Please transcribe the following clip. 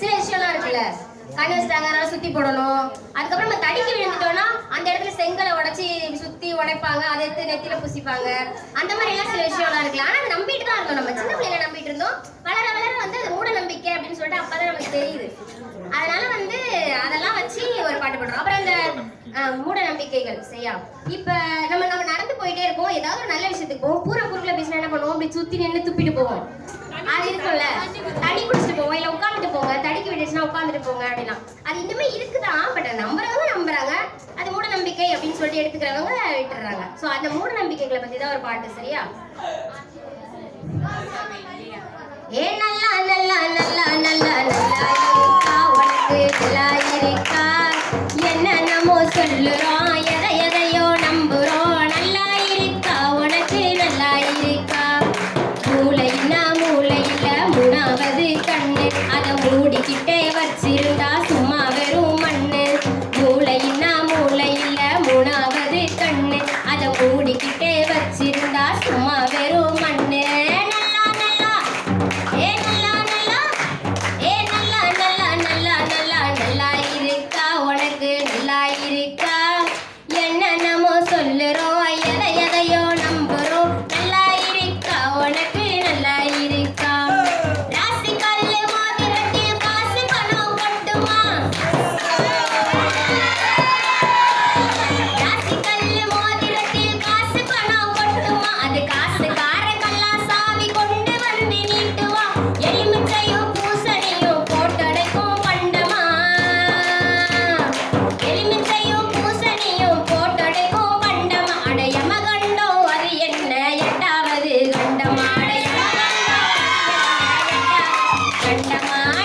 சில விஷயம்லாம் இருக்குல்ல. கண்ணு வச்சுட்டாங்க அதனால சுத்தி போடணும். அதுக்கப்புறம் நம்ம தடிக்கு விழுந்துட்டோம்னா அந்த இடத்துல செங்கலை உடைச்சி சுத்தி உடைப்பாங்க. அதை எடுத்து நெத்தியில பூசிப்பாங்க. அந்த மாதிரி எல்லாம் சில விஷயம்லாம் இருக்குல்ல. ஆனா அதை நம்பிட்டு தான் இருந்தோம் நம்ம சின்ன பிள்ளைங்க நம்பிட்டு இருந்தோம். வளர வளர வந்து அது மூட நம்பிக்கை அப்படின்னு சொல்லிட்டு அப்பதான் நமக்கு தெரியுது. அதனால வந்து அதெல்லாம் வச்சு ஒரு பாட்டு பாடுறோம். அப்புறம் அந்த மூட நம்பிக்கைகள். சரியா? இப்ப நம்ம நம்ம நடந்து போயிட்டே இருப்போம் ஏதாவது ஒரு நல்ல விஷயத்துக்கு போவோம். பூரா குறுக்குல பேசினா என்ன பண்ணுவோம்? அப்படி சுத்தி நின்று துப்பிட்டு போவோம். அது இருக்கும்ல தண்ணி குடிச்சிட்டு போவோம் இல்ல உட்காந்துட்டு போங்க தடிக்கு விட்டுச்சுன்னா உட்காந்துட்டு போங்க அப்படின்னா. அது இன்னுமே இருக்குதான் பட் நம்புறவங்க நம்புறாங்க. அது மூட நம்பிக்கை அப்படின்னு சொல்லிட்டு எடுத்துக்கிறவங்க விட்டுறாங்க சோ அந்த மூட நம்பிக்கைகளை பத்தி தான் ஒரு பாட்டு சரியா? ஏ நல்லா நல்லா நல்லா நல்லா அது கண்ணு. அதை மூடிக்கிட்டே வச்சிருந்தா சும்மா வெறும் மண்ணு. மூளைன்னா மூளையில மூணாவது Bánh.